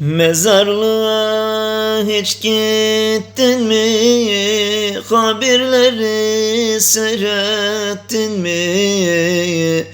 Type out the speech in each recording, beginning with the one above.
Mezarlığa hiç gittin mi? Kabirleri seyrettin mi?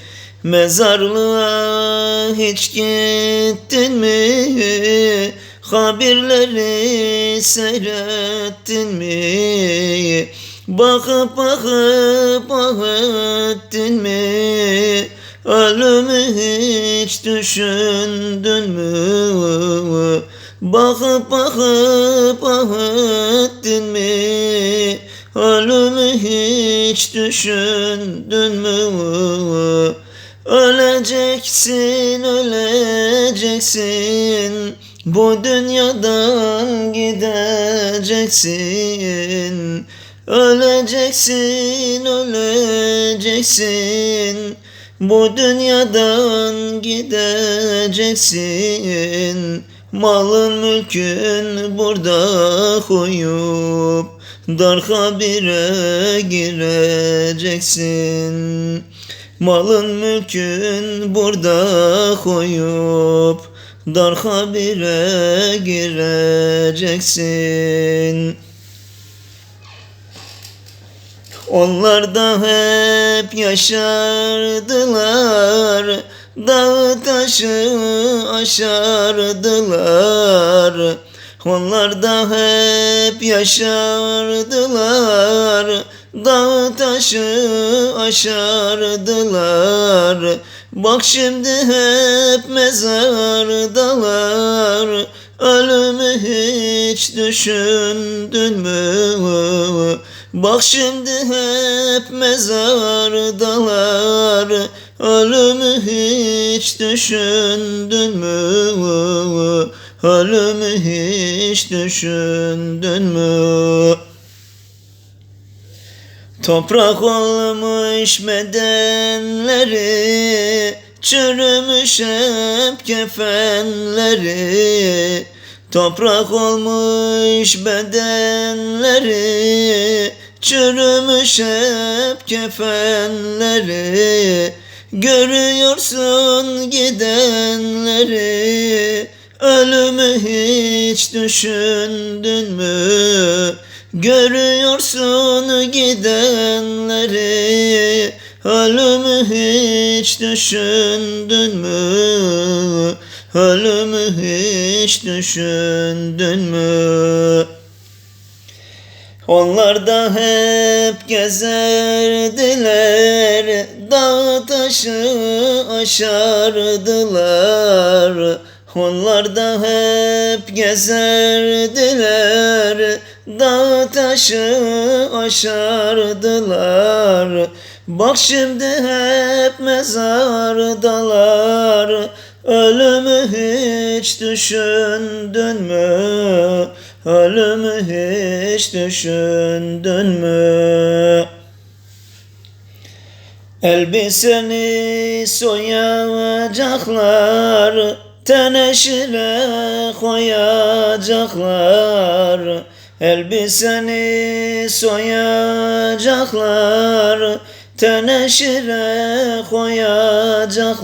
Mezarlığa hiç gittin mi? Kabirleri seyrettin mi? Bakıp bakıp bakıttın mi? Ölümü hiç düşündün mü? Bakıp bakıp bakıttın mi? Ölümü hiç düşündün mü? Öleceksin, öleceksin. Bu dünyadan gideceksin. Öleceksin, öleceksin. Bu dünyadan gideceksin. Malın mülkün burada koyup dar kabire gireceksin. Malın mülkün burada koyup dar kabire gireceksin. Onlar da hep yaşardılar Dağı taşı aşardılar Onlar da hep yaşardılar Dağı taşı aşardılar Bak şimdi hep mezardalar Ölümü hiç düşündün mü? Bak şimdi hep mezardalar Ölümü hiç düşündün mü? Ölümü hiç düşündün mü? Toprak olmuş bedenleri Çürümüş hep kefenleri Toprak olmuş bedenleri Çürümüş hep kefenleri Görüyorsun gidenleri Ölümü hiç düşündün mü? Görüyorsun gidenleri Ölümü hiç düşündün mü? Ölümü hiç düşündün mü? Onlar da hep gezerdiler Dağ taşı aşardılar Onlar da hep gezerdiler Dağ taşı aşardılar Bak şimdi hep mezardalar Ölümü hiç düşündün mü? Ölümü hiç düşündün mü? Elbiseni soyacaklar Teneşire koyacaklar. Elbiseni soyacaklar Teneşire koyacaklar.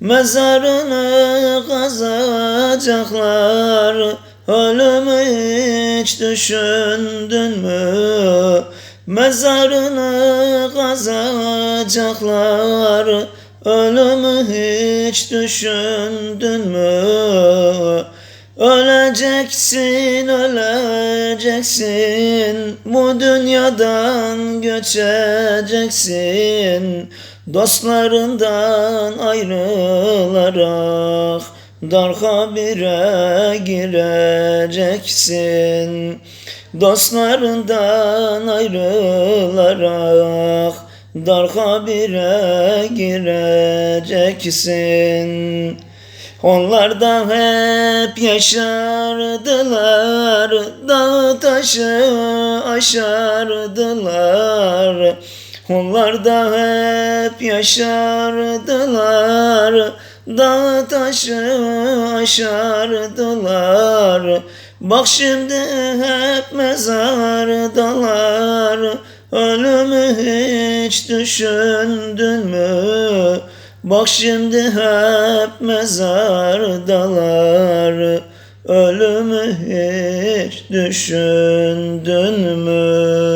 Mezarını kazacaklar Ölümü hiç düşündün mü? Mezarını kazacaklar Ölümü hiç düşündün mü? Öleceksin, öleceksin Bu dünyadan göçeceksin Dostlarından ayrılarak Dar kabire gireceksin. Dostlarından ayrılarak Dar kabire gireceksin. Onlar da hep yaşardılar Dağ taşı aşardılar. Onlar da hep yaşardılar Dağ taşı aşardılar Bak şimdi hep mezardalar Ölümü hiç düşündün mü? Bak şimdi hep mezardalar Ölümü hiç düşündün mü?